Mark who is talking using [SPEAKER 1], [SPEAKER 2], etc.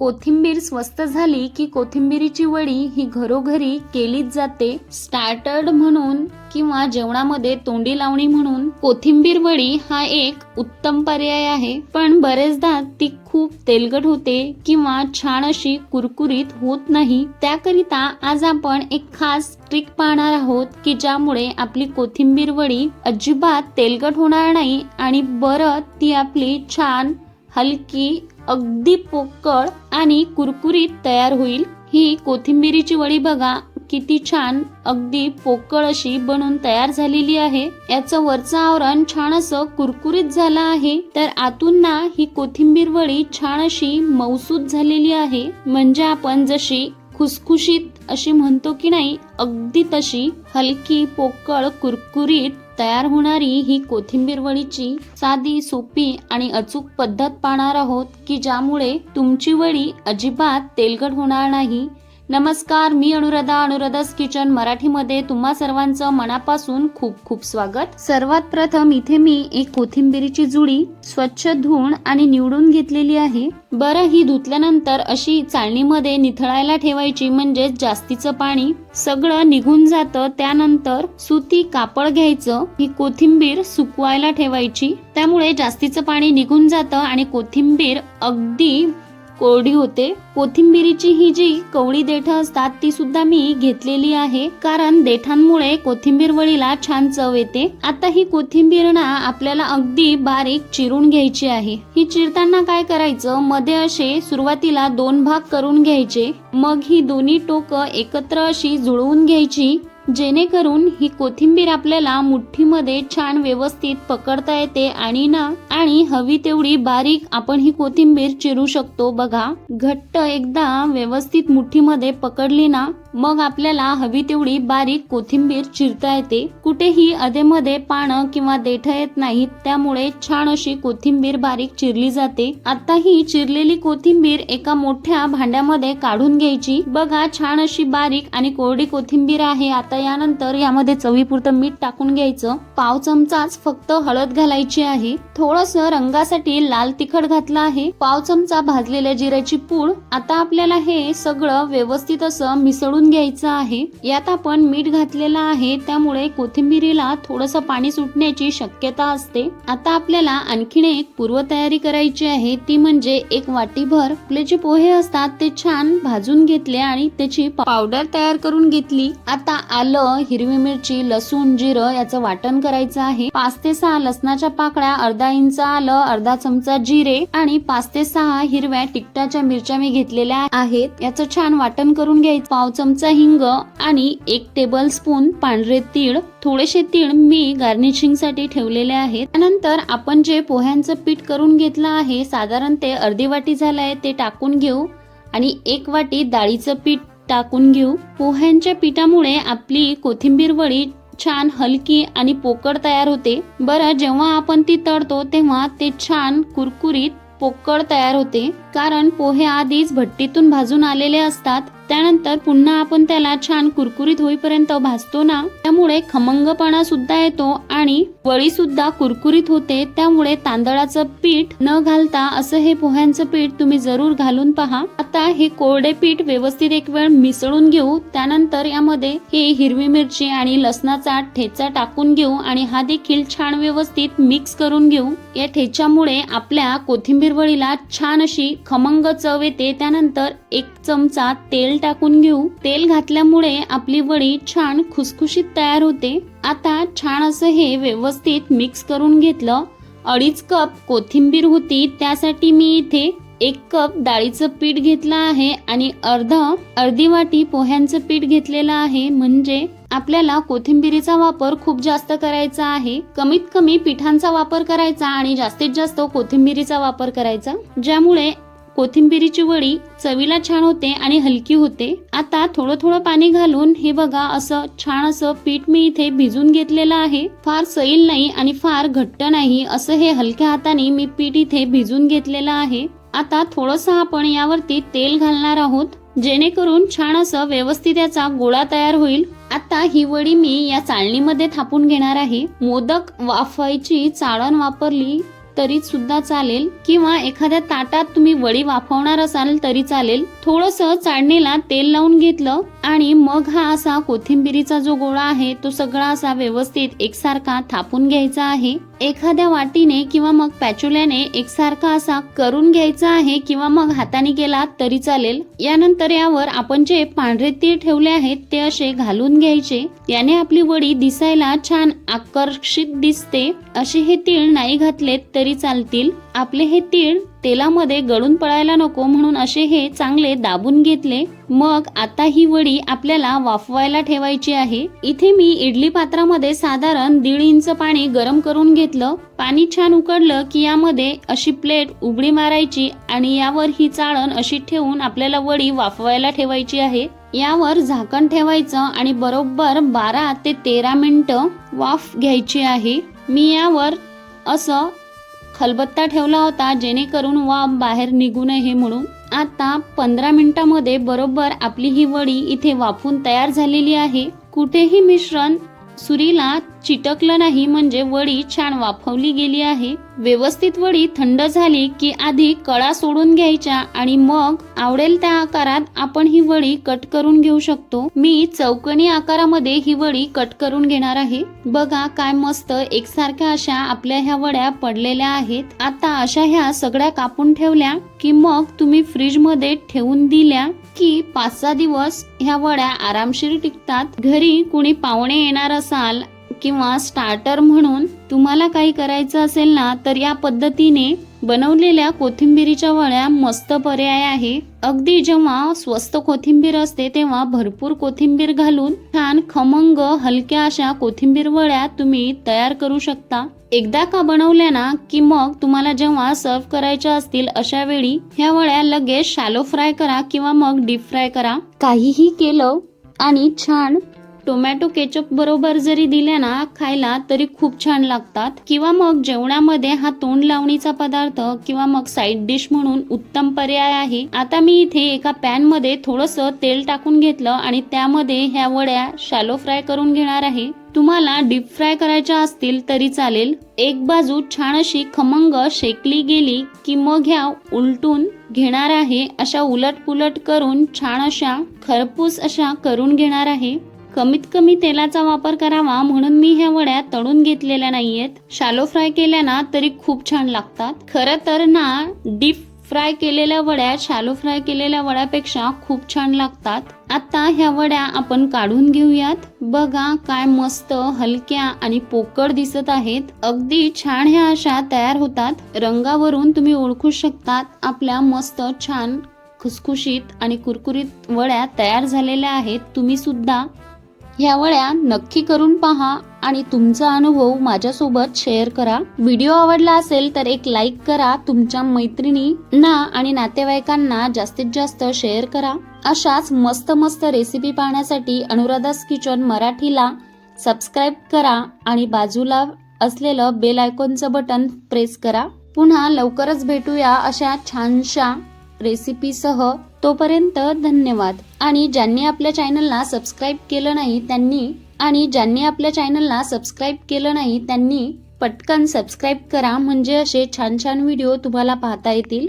[SPEAKER 1] कोथिंबीर स्वस्त झाली की कोथिंबीरीची वडी ही घरोघरी केलीच जाते. स्टार्टर्ड म्हणून किंवा जेवणामध्ये तोंडी लावणी म्हणून कोथिंबीर वडी हा एक उत्तम पर्याय आहे. पण बरेचदा ती खूप तेलकट होते किंवा छान अशी कुरकुरीत होत नाही. त्याकरिता आज आपण एक खास ट्रिक पाहणार आहोत की ज्यामुळे आपली कोथिंबीर वडी अजिबात तेलकट होणार नाही आणि बरं ती आपली छान हलकी अगदी पोकळ आणि कुरकुरीत तयार होईल. ही कोथिंबिरीची वडी बघा किती छान अगदी पोकळ अशी बनून तयार झालेली आहे. याचं वरचं आवरण छान असं कुरकुरीत झालं आहे. तर आतून ना ही कोथिंबीर वडी छान अशी मौसूद झालेली आहे. म्हणजे आपण जशी खुसखुशीत अशी म्हणतो की नाही अगदी तशी हलकी पोकळ कुरकुरीत तयार होणारी ही कोथिंबीर वडीची साधी सोपी आणि अचूक पद्धत पाहणार आहोत की ज्यामुळे तुमची वडी अजिबात तेलकट होणार नाही. नमस्कार मी अनुराधा अनुराधास किचन मराठीमध्ये तुम्हा सर्वांचं मनापासून खूप खूप स्वागत. सर्वात प्रथम इथे मी एक कोथिंबीरीची जुडी स्वच्छ धुवून आणि निवडून घेतलेली आहे. बरं ही धुतल्यानंतर अशी चाळणीमध्ये निथळायला ठेवायची म्हणजे जास्तीचं पाणी सगळं निघून जातं. त्यानंतर सुती कापड घ्यायचं ही कोथिंबीर सुकवायला ठेवायची. त्यामुळे जास्तीचं पाणी निघून जातं आणि कोथिंबीर अगदी कोरडी होते. कोथिंबिरीची ही जी कवळी देठ असतात ती सुद्धा मी घेतलेली आहे. कारण देठांमुळे कोथिंबीर वळीला छान चव येते. आता ही कोथिंबीर ना आपल्याला अगदी बारीक चिरून घ्यायची आहे. ही चिरताना काय करायचं? मध्ये असे सुरुवातीला दोन भाग करून घ्यायचे. मग ही दोन्ही टोकं एकत्र अशी जुळवून घ्यायची. जेणेकरून ही कोथिंबीर आपल्याला मुठ्ठीमध्ये छान व्यवस्थित पकडता येते आणि ना आणि हवी तेवढी बारीक आपण ही कोथिंबीर चिरू शकतो. बघा घट्ट एकदा व्यवस्थित मुठ्ठीमध्ये पकडली ना मग आपल्याला हवी तेवढी बारीक कोथिंबीर चिरता येते. कुठेही अधेमध्ये पानं किंवा देठ येत नाहीत त्यामुळे छान अशी कोथिंबीर बारीक चिरली जाते. आता ही चिरलेली कोथिंबीर एका मोठ्या भांड्यामध्ये काढून घ्यायची. बघा छान अशी बारीक आणि कोरडी कोथिंबीर आहे. आता यानंतर यामध्ये चवीपुरतं मीठ टाकून घ्यायचं. पाव चमचाच फक्त हळद घालायची आहे. थोडस रंगासाठी लाल तिखट घातलं आहे. पाव चमचा भाजलेल्या जिऱ्याची पूड. आता आपल्याला हे सगळं व्यवस्थित असं मिसळून घ्यायचं आहे. यात आपण मीठ घातलेलं आहे. त्यामुळे कोथिंबीरीला थोडस पाणी सुटण्याची शक्यता असते. आता आपल्याला आणखीन एक पूर्वतयारी करायची आहे. ती म्हणजे एक वाटीभर आपले जे पोहे असतात. ते छान भाजून घेतले आणि त्याची पावडर तयार करून घेतली. आता आलं हिरवी मिरची लसूण जिरं याचं वाटण करायचं आहे. पाच ते सहा लसणाच्या पाकळ्या अर्धा इंच आलं अर्धा चमचा जिरे आणि पाच ते सहा हिरव्या टिकटाच्या मिरच्या मी घेतलेल्या आहेत. याचं छान वाटण करून घ्यायचं. पाव चमचा हिंग आणि एक टेबल स्पून पांढरे तीळ थोडेसे तीळ मी गार्निशिंगसाठी ठेवलेले आहेत. त्यानंतर आपण जे पोह्यांचं पीठ करून घेतलं आहे साधारण ते अर्धी वाटी झालंय ते टाकून घेऊ. आणि एक वाटी डाळीचं पीठ टाकून घेऊ. पोह्यांच्या पिठामुळे आपली कोथिंबीर वडी छान हलकी आणि पोकळ तयार होते. बरं जेव्हा आपण ती तळतो तेव्हा ते छान कुरकुरीत पोकळ तयार होते. कारण पोहे आधीच भट्टीतून भाजून आलेले असतात. त्यानंतर पुन्हा आपण त्याला छान कुरकुरीत होईपर्यंत भाजतो ना? त्यामुळे खमंगपणा सुद्धा येतो आणि वळी सुद्धा कुरकुरीत होते. त्यामुळे तांदळाचं पीठ न घालता असं हे पोह्यांचं पीठ तुम्ही जरूर घालून पहा. आता हे कोरडे पीठ व्यवस्थित एक वेळ मिसळून घेऊ. त्यानंतर यामध्ये हे हिरवी मिरची आणि लसणाचा ठेचा टाकून घेऊ आणि हा देखील छान व्यवस्थित मिक्स करून घेऊ. या ठेच्यामुळे आपल्या कोथिंबीर वळीला छान अशी खमंग चव येते त्यानंतर एक चमचा तेल टाकून घेऊ. तेल घातल्यामुळे आपली वडी छान खुसखुशीत तयार होते. आता छान असं हे व्यवस्थित मिक्स करून घेतलं. अडीच कप कोथिंबीर होती त्यासाठी मी इथे एक कप डाळीचं पीठ घेतलं आहे आणि अर्ध अर्धी वाटी पोह्यांचं पीठ घेतलेलं आहे. म्हणजे आपल्याला कोथिंबिरीचा वापर खूप जास्त करायचा आहे. कमीत कमी पिठांचा वापर करायचा आणि जास्तीत जास्त कोथिंबिरीचा वापर करायचा. ज्यामुळे कोथिंबिरीची वडी चवीला छान होते आणि हलकी होते. आता थोडं थोडं पाणी घालून हे बघा असं छान असं पीठ मी इथे भिजून घेतलेलं आहे. फार सैल नाही आणि फार घट्ट नाही असं हे हलक्या हाताने मी पीठ इथे भिजून घेतलेलं आहे. आता थोडस आपण यावरती तेल घालणार आहोत जेणेकरून छान असं व्यवस्थित याचा गोळा तयार होईल. आता ही वडी मी या चाळणीमध्ये थापून घेणार आहे. मोदक वाफवायची चाळण वापरली तरी सुद्धा चालेल. किंवा एखाद्या ताटात तुम्ही वडी वाफवणार असाल तरी चालेल. थोडस चाळणीला तेल लावून घेतलं आणि मग हा असा कोथिंबिरीचा जो गोळा आहे तो सगळा असा व्यवस्थित एकसारखा थापून घ्यायचा आहे. एखाद्या वाटीने किंवा मग पॅचुल्याने एकसारखा असा करून घ्यायचा आहे किंवा मग हाताने केला तरी चालेल. यानंतर यावर आपण जे पांढरे तीळ ठेवले आहेत ते असे घालून घ्यायचे. याने आपली वडी दिसायला छान आकर्षित दिसते. असे हे तीळ नाही घातलेत तरी चालतील. आपले हे तीळ तेलामध्ये गळून पडायला नको म्हणून असे हे चांगले दाबून घेतले. मग आता ही वडी आपल्याला वाफवायला ठेवायची आहे. इथे मी इडली पात्रामध्ये साधारण दीड इंच पाणी गरम करून घेतलं. पाणी छान उकडलं की यामध्ये अशी प्लेट उघडी मारायची आणि यावर ही चाळण अशी ठेवून आपल्याला वडी वाफवायला ठेवायची आहे. यावर झाकण ठेवायचं आणि बरोबर बारा ते तेरा मिनिट वाफ घ्यायची आहे. मी यावर असं खलबत्ता ठेवला होता जेणेकरून वाफ बाहेर निघू नये म्हणून. आता पंधरा मिनिटामध्ये बरोबर आपली ही वडी इथे वाफून तयार झालेली आहे. कुठेही मिश्रण सुरीला चिटकलं नाही म्हणजे वडी छान वाफवली गेली आहे. व्यवस्थित वडी थंड झाली की आधी कळा सोडून घ्यायच्या आणि मग आवडेल त्या आकारात आपण ही वडी कट करून घेऊ शकतो. मी चौकणी आकारामध्ये ही वडी कट करून घेणार आहे. बघा काय मस्त एकसारख्या अशा आपल्या ह्या वड्या पडलेल्या आहेत. आता अशा ह्या सगळ्या कापून ठेवल्या की मग तुम्ही फ्रीजमध्ये ठेवून दिल्या. की पाच सहा दिवस ह्या वड्या आरामशीर टिकतात. घरी कुणी पाहुणे येणार असाल किंवा स्टार्टर म्हणून तुम्हाला काही करायचं असेल ना तर या पद्धतीने बनवलेल्या कोथिंबीरीच्या वड्या मस्त पर्याय आहे. अगदी जेव्हा स्वस्त कोथिंबीर असते तेव्हा भरपूर कोथिंबीर घालून छान खमंग हलक्या अशा कोथिंबीर वळ्या तुम्ही तयार करू शकता. एकदा का बनवल्या ना की मग तुम्हाला जेव्हा सर्व्ह करायच्या असतील अशा वेळी ह्या वळ्या लगेच शॅलो फ्राय करा किंवा मग डीप फ्राय करा. काहीही केलं आणि छान टोमॅटो केचप बरोबर जरी दिल्या ना खायला तरी खूप छान लागतात. किंवा मग जेवणामध्ये हा तोंड लावणीचा पदार्थ किंवा मग साईड डिश म्हणून उत्तम पर्याय आहे. आता मी इथे एका पॅनमध्ये थोडस तेल टाकून घेतलं आणि त्यामध्ये ह्या वड्या शॅलो फ्राय करून घेणार आहे. तुम्हाला डीप फ्राय करायच्या असतील तरी चालेल. एक बाजू छान अशी खमंग शेकली गेली की मग ह्या उलटून घेणार आहे. अशा उलट पुलट करून छान अशा खरपूस अशा करून घेणार आहे. कमीत कमी तेलाचा वापर करावा म्हणून मी ह्या वड्या तळून घेतलेल्या नाहीयेत. शालो फ्राय केल्या ना तरी खूप छान लागतात. खरं तर ना डीप फ्राय केलेल्या वड्या शालो फ्राय केलेल्या वड्यापेक्षा खूप छान लागतात. आता ह्या वड्या आपण काढून घेऊयात. बघा काय मस्त हलक्या आणि पोकळ दिसत आहेत. अगदी छान ह्या अशा तयार होतात. रंगावरून तुम्ही ओळखू शकतात आपल्या मस्त छान खुसखुशीत आणि कुरकुरीत वड्या तयार झालेल्या आहेत. तुम्ही सुद्धा ह्या वळ्या नक्की करून पहा आणि तुमचा अनुभव माझ्यासोबत शेअर करा. व्हिडिओ आवडला असेल तर एक लाईक करा तुमच्या मैत्रिणींना आणि नातेवाईकांना जास्तीत जास्त शेअर करा. अशाच मस्त मस्त रेसिपी पाहण्यासाठी अनुराधास किचन मराठीला सबस्क्राईब करा आणि बाजूला असलेलं बेल आयकॉनचं बटन प्रेस करा. पुन्हा लवकरच भेटूया अशा छानशा रेसिपीसह तोपर्यंत धन्यवाद. आणि ज्यांनी आपल्या चॅनलला सबस्क्राईब केलं नाही त्यांनी आणि ज्यांनी आपल्या चॅनलला सबस्क्राईब केलं नाही त्यांनी पटकन सबस्क्राईब करा. म्हणजे असे छान छान व्हिडिओ तुम्हाला पाहता येतील.